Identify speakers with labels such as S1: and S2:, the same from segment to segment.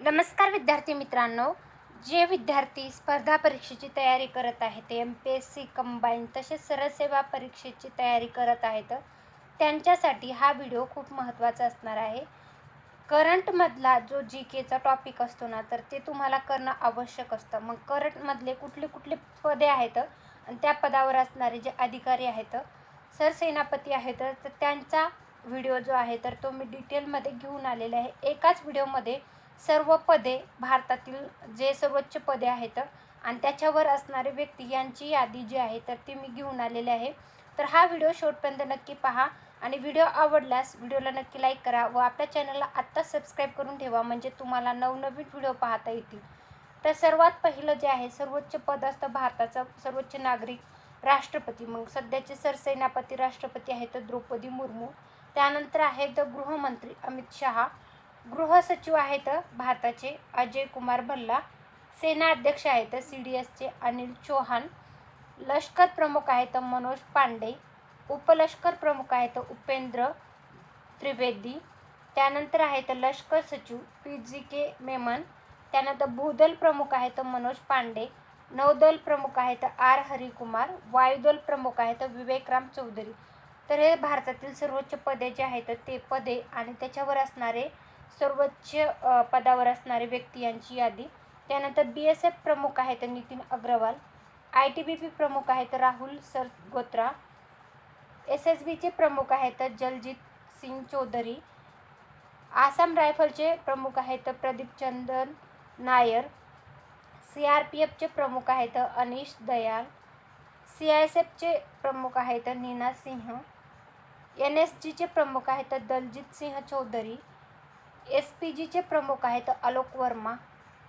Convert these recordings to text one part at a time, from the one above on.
S1: नमस्कार विद्यार्थी मित्रांनो. जे विद्यार्थी स्पर्धा परीक्षेची तयारी करत आहेत M P S C combine तसेच सरसेवा परीक्षेची तयारी करत आहेत त्यांच्यासाठी हा व्हिडिओ खूप महत्त्वाचा असणार आहे. करंटमधला जो जी केचा टॉपिक असतो ना तर ते तुम्हाला करणं आवश्यक असतं. मग करंटमधले कुठले कुठले पदे आहेत आणि त्या पदावर असणारे जे अधिकारी आहेत सरसेनापती आहेत तर त्यांचा व्हिडिओ जो आहे तर तो मी डिटेलमध्ये घेऊन आलेला आहे. एकाच व्हिडिओमध्ये सर्व पदे भारतातील जे सर्वोच्च पदे आहेत आणि त्याच्यावर असणारे व्यक्ती यांची यादी जी आहे तर ती मी घेऊन आलेली आहे. तर हा व्हिडिओ शेवटपर्यंत नक्की पहा आणि व्हिडिओ आवडल्यास व्हिडिओला नक्की लाईक करा व आपल्या चॅनलला आत्ताच सबस्क्राईब करून ठेवा म्हणजे तुम्हाला नवनवीन व्हिडिओ पाहता येतील. तर सर्वात पहिलं जे आहे सर्वोच्च पद असतं भारताचा सर्वोच्च नागरिक राष्ट्रपती. मग सध्याचे सरसेनापती राष्ट्रपती आहेत द्रौपदी मुर्मू. त्यानंतर आहेत गृहमंत्री अमित शहा. गृहसचिव आहेत भारताचे अजय कुमार भल्ला सेना अध्यक्ष आहेत सी डी एसचे अनिल चौहान लष्कर प्रमुख आहेत मनोज पांडे उपलष्कर प्रमुख आहेत उपेंद्र त्रिवेदी त्यानंतर आहेत लष्कर सचिव पी जी के मेमन त्यानंतर भूदल प्रमुख आहेत मनोज पांडे नौदल प्रमुख आहेत आर हरिकुमार वायुदल प्रमुख आहेत विवेकराम चौधरी. तर हे भारतातील सर्वोच्च पदे जे आहेत ते पदे आणि त्याच्यावर असणारे सर्वोच्च पदावर असणारे व्यक्ती यांची यादी. त्यानंतर बी एस एफ प्रमुख आहेत Nitin Agrawal I T B P प्रमुख आहेत राहुल सरगोत्रा एस एस बीचे प्रमुख आहेत जलजीत सिंग चौधरी आसाम रायफलचे प्रमुख आहेत Pradeep Chandan Nair C R P एफचे प्रमुख आहेत Anish Dayal C I S एफचे प्रमुख आहेत नीना सिंह एन एस जीचे प्रमुख आहेत दलजीत सिंह चौधरी एस पी जीचे प्रमुख आहेत आलोक वर्मा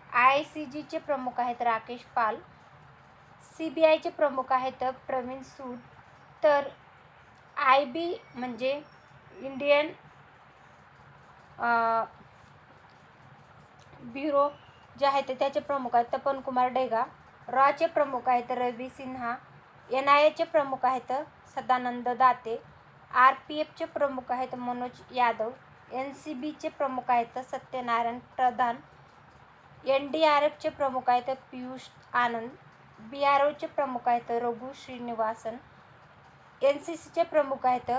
S1: आय सी जीचे प्रमुख आहेत राकेश पाल सी बी आयचे प्रमुख आहेत प्रवीण सूद. तर आय बी म्हणजे इंडियन ब्युरो जे आहेत त्याचे प्रमुख आहेत तपन कुमार डेगा रॉचे प्रमुख आहेत रवी सिन्हा एन आय एचे प्रमुख आहेत सदानंद दाते आर पी एफचे प्रमुख आहेत मनोज यादव. एन सी बीचे प्रमुख आहेत Satyanarayan Pradhan N D R एफचे प्रमुख आहेत पियुष आनंद बी आर ओचे प्रमुख आहेत रघु श्रीनिवासन एन सी सीचे प्रमुख आहेत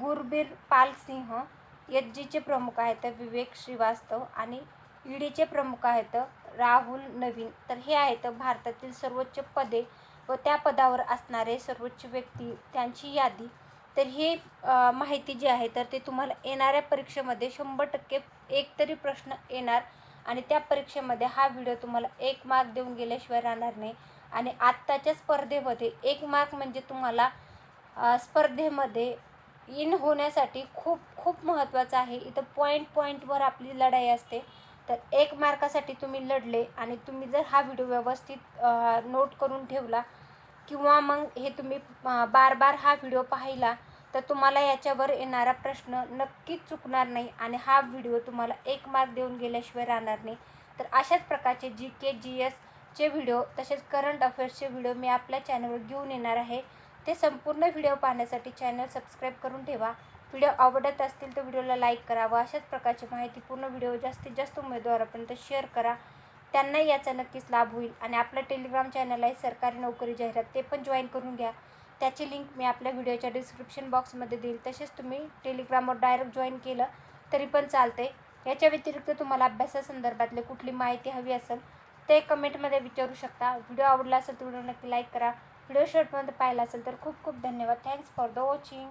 S1: गुरबीर पाल सिंह एच जीचे प्रमुख आहेत विवेक श्रीवास्तव आणि ई डीचे प्रमुख आहेत राहुल नवीन. तर हे आहेत भारतातील सर्वोच्च पदे व त्या पदावर असणारे सर्वोच्च व्यक्ती. त्यांची यादी तर हे माहिती जी आहे तर ते तुम्हाला येणाऱ्या परीक्षेमध्ये शंभर टक्के एक तरी प्रश्न येणार आणि त्या परीक्षेमध्ये हा व्हिडिओ तुम्हाला एक मार्क देऊन गेल्याशिवाय राहणार नाही. आणि आत्ताच्या स्पर्धेमध्ये एक मार्क म्हणजे तुम्हाला स्पर्धेमध्ये इन होण्यासाठी खूप खूप महत्त्वाचं आहे. इथं पॉईंट पॉईंटवर आपली लढाई असते. तर एक मार्कासाठी तुम्ही लढले आणि तुम्ही जर हा व्हिडिओ व्यवस्थित नोट करून ठेवला किंवा मग हे तुम्ही बार बार हा व्हिडिओ पाहिला तर तुम्हाला याच्यावर येणारा प्रश्न नक्कीच चुकणार नाही आणि हा व्हिडिओ तुम्हाला एक मार्क देऊन गेल्याशिवाय राहणार नाही. तर अशाच प्रकारचे जी के जी एसचे व्हिडिओ तसेच करंट अफेअर्सचे व्हिडिओ मी आपल्या चॅनलवर घेऊन येणार आहे. ते संपूर्ण व्हिडिओ पाहण्यासाठी चॅनल सबस्क्राईब करून ठेवा. व्हिडिओ आवडत असतील तर व्हिडिओला लाईक करा व अशाच प्रकारची माहिती पूर्ण व्हिडिओ जास्तीत जास्त उमेदवारापर्यंत शेअर करा. त्यांनाही याचा नक्कीच लाभ होईल. आणि आपलं टेलिग्राम चॅनल आहे सरकारी नोकरी जाहिरात ते पण जॉईन करून घ्या. त्याची लिंक मी आपल्या व्हिडिओच्या डिस्क्रिप्शन बॉक्समध्ये देईल. तसेच तुम्ही टेलिग्रामवर डायरेक्ट जॉईन केलं तरी पण चालते याच्या व्यतिरिक्त तुम्हाला अभ्यासासंदर्भातले कुठली माहिती हवी असेल ते कमेंटमध्ये विचारू शकता. व्हिडिओ आवडला असेल तर व्हिडिओ नक्की लाईक करा. व्हिडिओ शॉर्टमध्ये पाहिला असेल तर खूप खूप धन्यवाद. Thanks for the watching